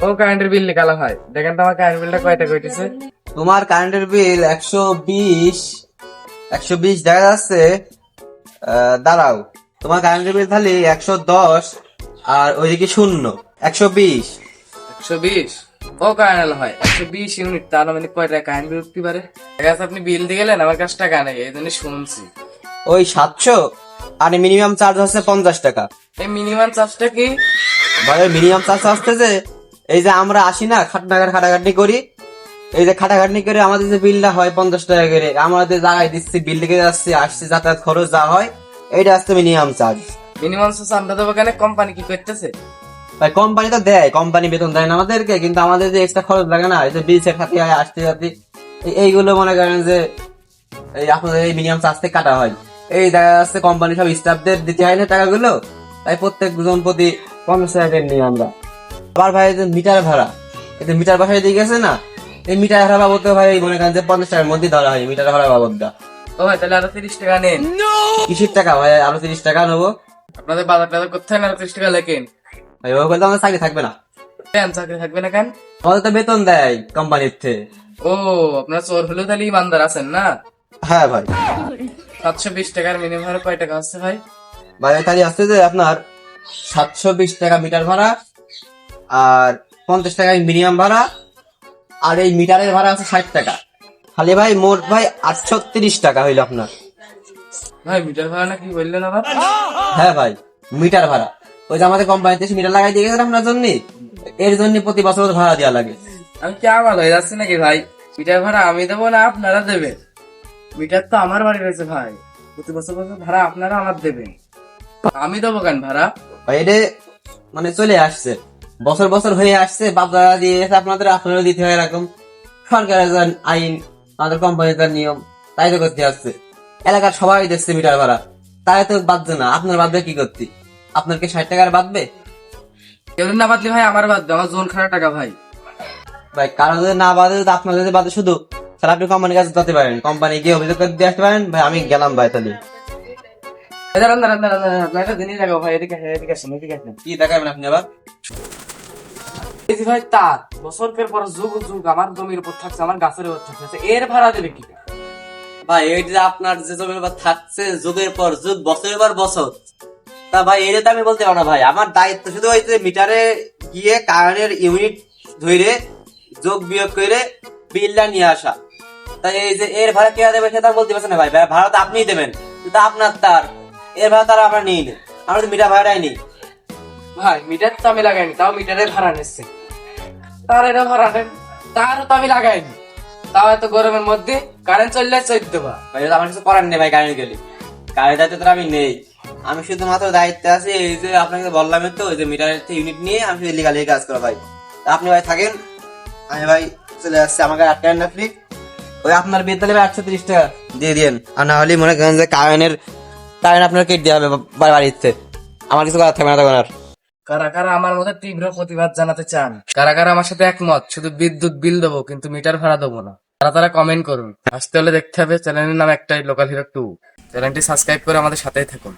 ও কারেন্টের বিল নিকালা হয়। দেখেন তো আমার কারেন্ট বিলটা কয়টা কইতেছে? তোমার কারেন্টের বিল একশো বিশ একশো বিশ দেখা যাচ্ছে দাঁড়াও। তোমার কারেন্টের বিল তাহলে একশো দশ আর ওইদিকে শূন্য একশো বিশ। একশো বিশ? ও কারেন্ট হয় একশো বিশ ইউনিট তার মানে কয়টা কারেন্ট বিল উঠতে পারে? দেখা যাচ্ছে আপনি বিল দিয়ে গেলেন আমার কাছে টাকা নেই এই জন্য শুনছি। ওই সাতশো আর মিনিমাম চার্জ হচ্ছে পঞ্চাশ টাকা। এই মিনিমাম চার্জটা কি? ভাই মিনিমাম চার্জ আসতে যে এই যে আমরা আসি না খাটনাগার খাটাখাটনি করি। এই যে খাটাখাটনি করে আমাদের যে বিলটা হয় পঞ্চাশ টাকা করে আমাদের জায়গায় দিচ্ছি বিল লিখে যাচ্ছি আসছি যাতায়াত খরচ যা হয় এইটা আসছে মিনিমাম চার্জ মিনিমাম চার্জ আমরা দেবো কেন? কোম্পানি কি করতেছে? ভাই কোম্পানি তো দেয় কোম্পানি বেতন দেয় না আমাদেরকে কিন্তু আমাদের যে এক্সট্রা খরচ লাগে না এই যে বিল সেট খাতে হয় আসতে যাতে এইগুলো মনে করেন যে এই আপনাদের এই মিনিমাম চার্জ থেকে কাটা হয়। এই দেখা যাচ্ছে কোম্পানি সব স্টাফদের দিতে হয় না টাকাগুলো তাই প্রত্যেক জন প্রতি পঞ্চাশ টাকা নিই আমরা। আবার ভাই মিটার ভাড়া। এই যে মিটার বাসায় দিয়ে গেছে না এই মিটার ভাড়া বাবদ ভাই মনে করেন যে পঞ্চাশ টাকার মধ্যে ধরা হয় মিটার ভাড়া বাবদটা। ও ভাই তাহলে আরও তিরিশ টাকা নেন। কিসের টাকা ভাই আরও তিরিশ টাকা নেব? আপনাদের বাজার টাজার করতে হয় না আরও তিরিশ টাকা লেখেন। ভাই ওই বলতে আমাদের চাকরি থাকবে না। কেন চাকরি থাকবে না কেন? আমাদের তো বেতন দেয় কোম্পানির থেকে। ও আপনার চোর হলেও তাহলে ইমানদার আছেন না? হ্যাঁ ভাই। সাতশো বিশ টাকার মিনিমাম ভাড়া কয় টাকা হচ্ছে ভাই? ভাই তাহলে আসছে যে আপনার সাতশো বিশ টাকা মিটার ভাড়া আর পঞ্চাশ টাকা মিনিমাম ভাড়া আর এই মিটারের ভাড়া আছে ষাট টাকা। খালি ভাই মোট ভাই আটশো তিরিশ টাকা হইল আপনার। ভাই মিটার ভাড়া নাকি বললেন আবার? হ্যাঁ ভাই মিটার ভাড়া। ওই যে আমাদের কোম্পানিতে মিটার লাগাই দিয়ে গেছেন আপনার জন্য? এর জন্য প্রতি বছর ভাড়া দেওয়া লাগে। আমি কি আমার হয়ে যাচ্ছে নাকি ভাই? মিটার ভাড়া আমি দেবো না আপনারা দেবেন। মিটার তো আমার বাড়ি রয়েছে ভাই। প্রতি বছর বছর ভাড়া আপনারা আমার দেবেন। আমি দেবো কেন ভাড়া? ভাই এটা মানে চলে আসছে। বছর বছর হয়ে আসছে বাপদাদা দিয়ে আপনাদের আপনারও দিতে হয় এরকম। সরকারের যে আইন আমাদের কোম্পানির তার নিয়ম তাই তো করতে আসছে। এলাকার সবাই দেখছে মিটার ভাড়া। তাই তো বাদছে না আপনার বাদবে কি করতে? আপনার কি ষাট টাকার বাদবে কেউ না বাদলে ভাই আমার বাদ আমার জোন খারাপ টাকা ভাই। ভাই কারও যদি না বাদে আপনার যদি বাদে শুধু তাহলে আপনি কোম্পানির কাছে যেতে পারেন। কোম্পানি গিয়ে অভিযোগ করে দিয়ে আসতে পারেন ভাই আমি গেলাম ভাই তাহলে। কি দেখাবেন আপনি আবার? এই যে ভাই তার বছরের পর যুগ যুগ আমার জমির উপর থাকছে আমার গাছের উপর থাকছে। এর ভাড়া দেবে কি? ভাই এই যে আপনার যে জমির উপর থাকছে যুগের পর যুগ বছরের পর বছর তা ভাই এটা তো আমি বলতে পারব না ভাই। আমার দায়িত্ব শুধু ওই যে মিটারে গিয়ে কারেন্টের ইউনিট ধরে যোগ বিয়োগ করে বিলটা নিয়ে আসা। তাই এই যে এর ভাড়া কে দেবে সেটা বলতে পারছেন না ভাই। ভাড়া তো আপনিই দেবেন। কিন্তু আপনার তার। এর ভাড়া তারা আমরা নিই। আমরা তো মিটার ভাড়াই নিই। ভাই মিটার তো আমি লাগাইনি তাও মিটারের ভাড়া নিচ্ছে। তার এটা ভাড়া তারও তো আমি লাগাইনি। তাও এত গরমের মধ্যে কারেন্ট চললে চোদ্দ বা ভাই আমার কিছু করার নেই ভাই কারেন্ট গেলে। কারেন্ট দায়িত্ব তো আমি নেই। আমি শুধুমাত্র দায়িত্বে আছি, এই যে আপনাকে বললাম তো ওই যে মিটারের ইউনিট নিয়ে আমি শুধু লিগালি কাজ করা ভাই। আপনি ভাই থাকেন, আমি ভাই চলে আসছি আমাকে আটকান না ফ্রি ওই আপনার বিদ্যালয়ে ভাই একশো তিরিশ টাকা দিয়ে দিন আর না হলে মনে করেন যে কারেন্টের কারেন্ট আপনার কেটে দেওয়া হবে বাড়িতে। আমার কিছু করার থাকবে না তখন আর কারা কারা আমার মধ্যে তীব্র প্রতিবাদ জানাতে চান? কারা কারা আমার সাথে একমত? শুধু বিদ্যুৎ বিল দেবো, কিন্তু মিটার ভাড়া দেবো না। তারা তারা কমেন্ট করুন। আসতে হলে দেখতে হবে চ্যানেলের নাম একটাই লোকাল হিরো টু চ্যানেলটি সাবস্ক্রাইব করে আমাদের সাথেই থাকুন।